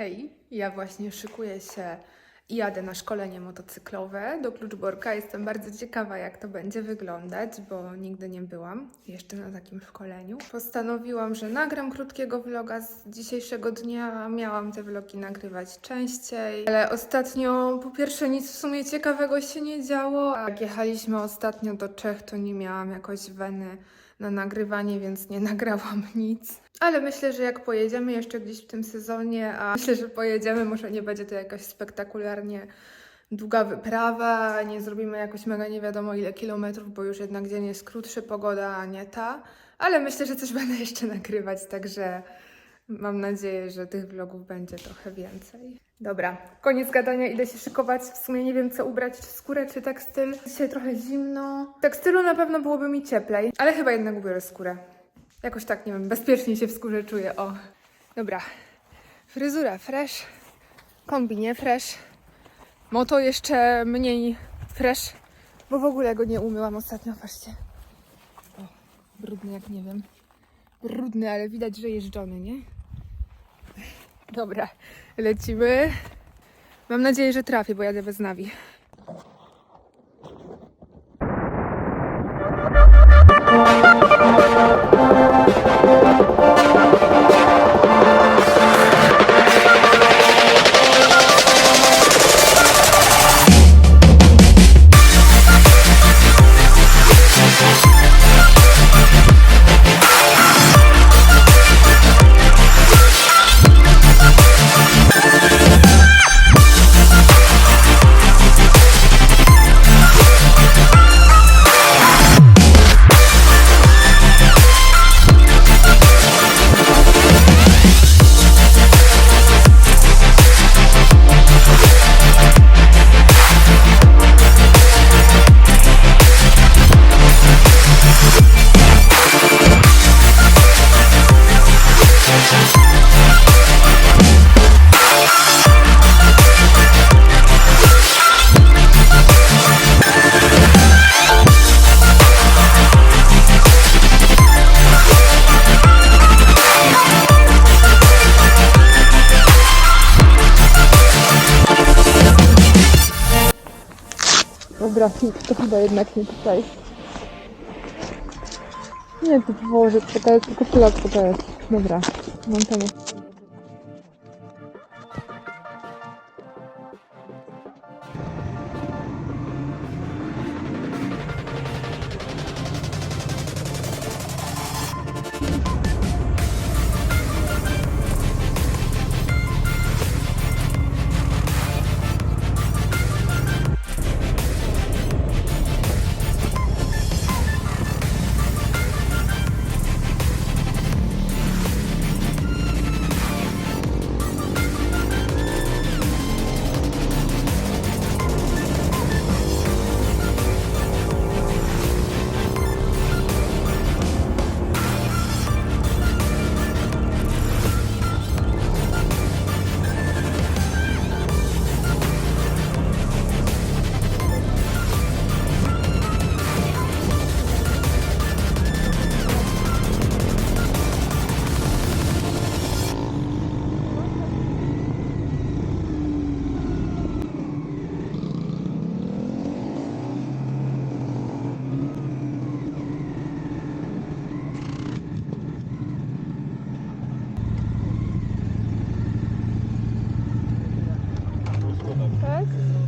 Hej, ja właśnie szykuję się i jadę na szkolenie motocyklowe do Kluczborka. Jestem bardzo ciekawa, jak to będzie wyglądać, bo nigdy nie byłam jeszcze na takim szkoleniu. Postanowiłam, że nagram krótkiego vloga z dzisiejszego dnia. Miałam te vlogi nagrywać częściej, ale ostatnio po pierwsze nic w sumie ciekawego się nie działo, jak jechaliśmy ostatnio do Czech, to nie miałam jakoś weny na nagrywanie, więc nie nagrałam nic. Ale myślę, że jak pojedziemy jeszcze gdzieś w tym sezonie, a myślę, że pojedziemy, może nie będzie to jakaś spektakularnie długa wyprawa, nie zrobimy jakoś mega nie wiadomo ile kilometrów, bo już jednak dzień jest krótszy, pogoda a nie ta. Ale myślę, że coś będę jeszcze nagrywać, także mam nadzieję, że tych vlogów będzie trochę więcej. Dobra, koniec gadania, idę się szykować. W sumie nie wiem, co ubrać, czy skórę, czy tekstyl. Dzisiaj trochę zimno. W tekstylu na pewno byłoby mi cieplej, ale chyba jednak ubiorę skórę. Jakoś tak, nie wiem, bezpiecznie się w skórze czuję, o. Dobra, fryzura fresh, kombi nie fresh, moto jeszcze mniej fresh, bo w ogóle go nie umyłam ostatnio, patrzcie. O, brudny jak nie wiem. Brudny, ale widać, że jeżdżony, nie? Dobra, lecimy. Mam nadzieję, że trafię, bo jadę bez nawi. Dobra, to chyba jednak nie tutaj. Nie, tu położę, to tylko chwila, to jest. Dobra, mam to nie.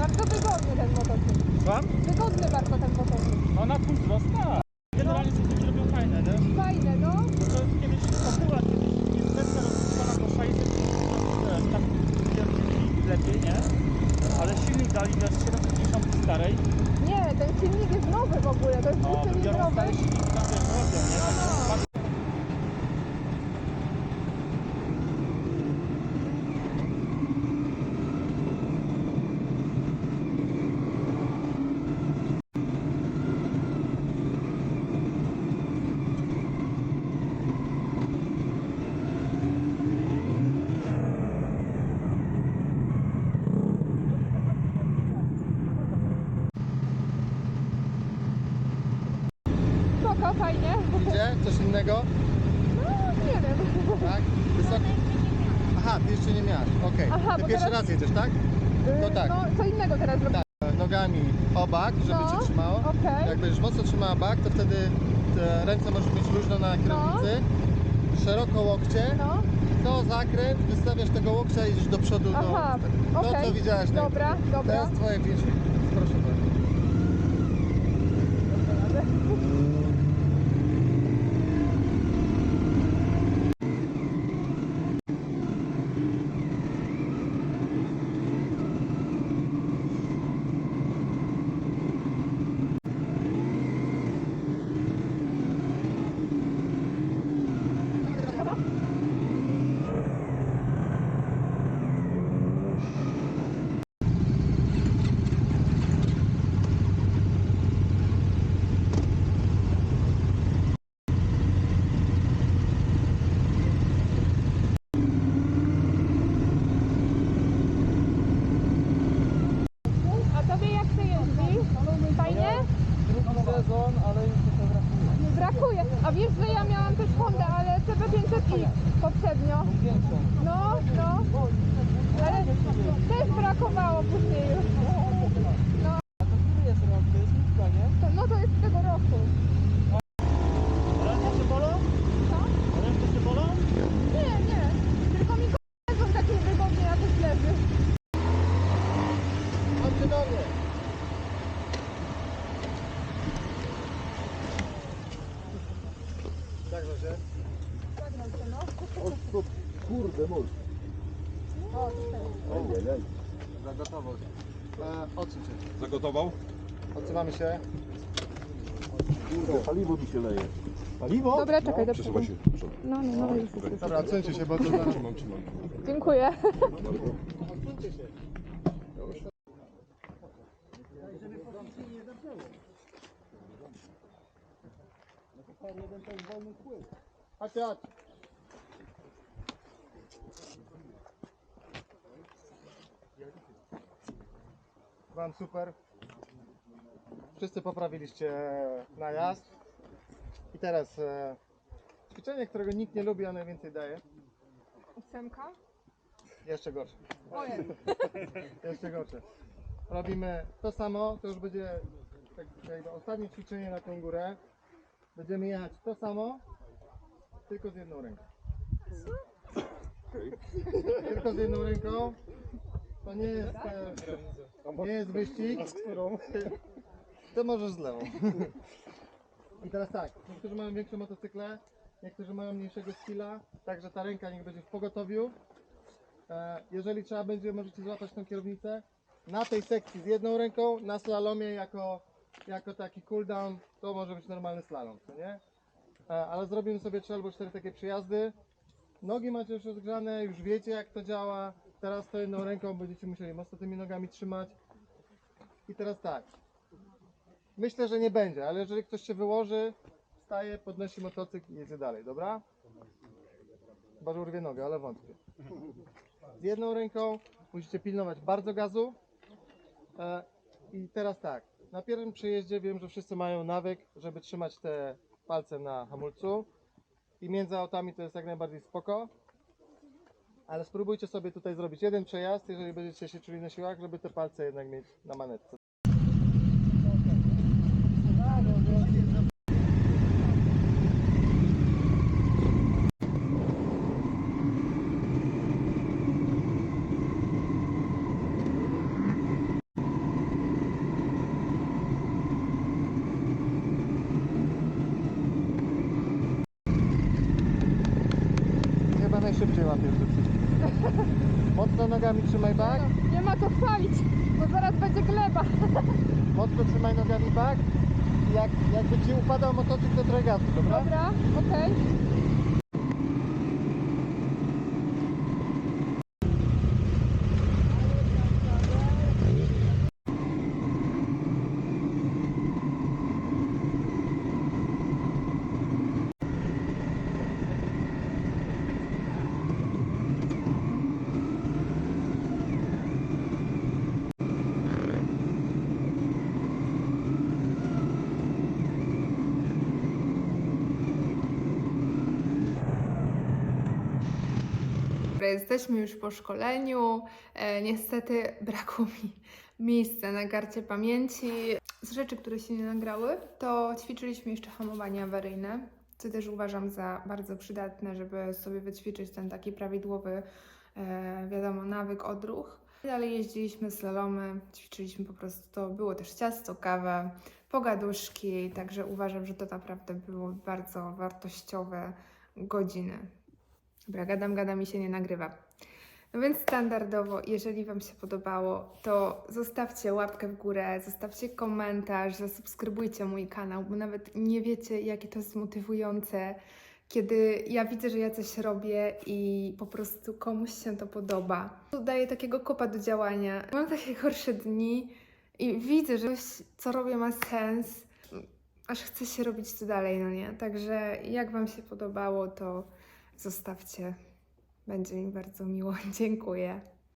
Bardzo wygodny ten motocykl. Wam? Wygodny bardzo ten motocykl. No na pół wzrost, Generalnie coś robią fajne, nie? Fajne, no. Bo to jest kiedyś popuła, kiedyś jest wersja rozpisana do 600 tak jeździ lepiej, nie? Ale silnik dali do 750 starej. Nie, ten silnik jest nowy w ogóle, to jest No, dwucylindrowy. biorą stary silnik, tam wiesz, Spoko, fajnie. Idzie? Coś innego? No, nie wiem. Tak? Wysoki? Aha, ty jeszcze nie miałaś. Okej. Aha, Ty bo pierwszy teraz- raz jedziesz, tak? No tak. No, co innego teraz zrobię. Tak. Nogami o bak, żeby No, cię trzymało. okej. Jak będziesz mocno trzymała bak, to wtedy te ręce możesz mieć luźno na kierownicy. Szeroko łokcie. No, To zakręt, wystawiasz tego łokcia i idziesz do przodu. Aha, do... To, okej. co widziałaś na Dobra, YouTubie. dobra. Teraz twoje 5 minut. Proszę bardzo. a tobie jak to jeździ? Fajnie? Drugi sezon, ale już trochę brakuje. Brakuje. A wiesz, że ja miałam też Hondę, ale CB500i poprzednio. Większą. No, no. Ale też brakowało później już. No, A to który jest rok? To jest nitka, nie? to, no to jest z tego roku. Ręce się bolą? Co? Ręce się bolą? Nie, nie. Tylko mi są tak niewygodnie jakoś leży. Chodźcie do mnie. Zagnął się, no. Kurde, mój. O, tutaj. Ojej, Za gotowość. E, odsuń się. Zagotował? Odsuwamy się. Kurde, paliwo mi się leje. Paliwo? Dobra, czekaj, dobrze. Przesuwaj się. No, no, no. Dobra, odsuńcie się, bo to zaraz... Trzymam. Dziękuję. Chodź. Wam super. Wszyscy poprawiliście najazd. I teraz e, ćwiczenie, którego nikt nie lubi, a najwięcej daje. Ósemka? Jeszcze gorsze. Ojej. Jeszcze gorsze. Robimy to samo, to już będzie tak, jakby ostatnie ćwiczenie na tą górę. Będziemy jechać to samo, tylko z jedną ręką. Tylko z jedną ręką. To nie jest, e, nie jest wyścig. To możesz z lewą. I teraz tak, niektórzy mają większe motocykle, niektórzy mają mniejszego skilla, także ta ręka niech będzie w pogotowiu. E, Jeżeli trzeba będzie, możecie złapać tą kierownicę. Na tej sekcji z jedną ręką, na slalomie jako, jako taki cooldown, to może być normalny slalom, co nie? E, Ale zrobimy sobie trzy albo cztery takie przejazdy. Nogi macie już rozgrzane, już wiecie jak to działa. Teraz to jedną ręką będziecie musieli mocno tymi nogami trzymać. I teraz tak. Myślę, że nie będzie, ale jeżeli ktoś się wyłoży, wstaje, podnosi motocykl i jedzie dalej, dobra? Chyba, że urwie nogę, ale wątpię z jedną ręką, musicie pilnować bardzo gazu. E, I teraz tak, na pierwszym przejeździe wiem, że wszyscy mają nawyk, żeby trzymać te palce na hamulcu i między autami to jest jak najbardziej spoko. Ale spróbujcie sobie tutaj zrobić jeden przejazd, jeżeli będziecie się czuli na siłach, żeby te palce jednak mieć na manetce. Najszybciej łapiesz ze wszystkich. Mocno nogami trzymaj bak, Nie ma co chwalić, bo zaraz będzie gleba. mocno trzymaj nogami bak jak, jakby ci upadał motocykl do trochę gazu, dobra? Dobra, okej. Jesteśmy już po szkoleniu. E, niestety brakło mi miejsca na karcie pamięci. Z rzeczy, które się nie nagrały, to ćwiczyliśmy jeszcze hamowanie awaryjne, co też uważam za bardzo przydatne, żeby sobie wyćwiczyć ten taki prawidłowy, e, wiadomo, nawyk, odruch. Dalej jeździliśmy slalomy, ćwiczyliśmy po prostu, to było też ciasto, kawa, pogaduszki, także uważam, że to naprawdę były bardzo wartościowe godziny. Dobra, gadam, gadam i się nie nagrywa. No więc standardowo, jeżeli Wam się podobało, to zostawcie łapkę w górę, zostawcie komentarz, zasubskrybujcie mój kanał, bo nawet nie wiecie, jakie to jest motywujące, kiedy ja widzę, że ja coś robię i po prostu komuś się to podoba. To daje takiego kopa do działania. Mam takie gorsze dni i widzę, że coś, co robię, ma sens, aż chce się robić to dalej, no nie? Także jak Wam się podobało, to zostawcie będzie mi bardzo miło. Dziękuję.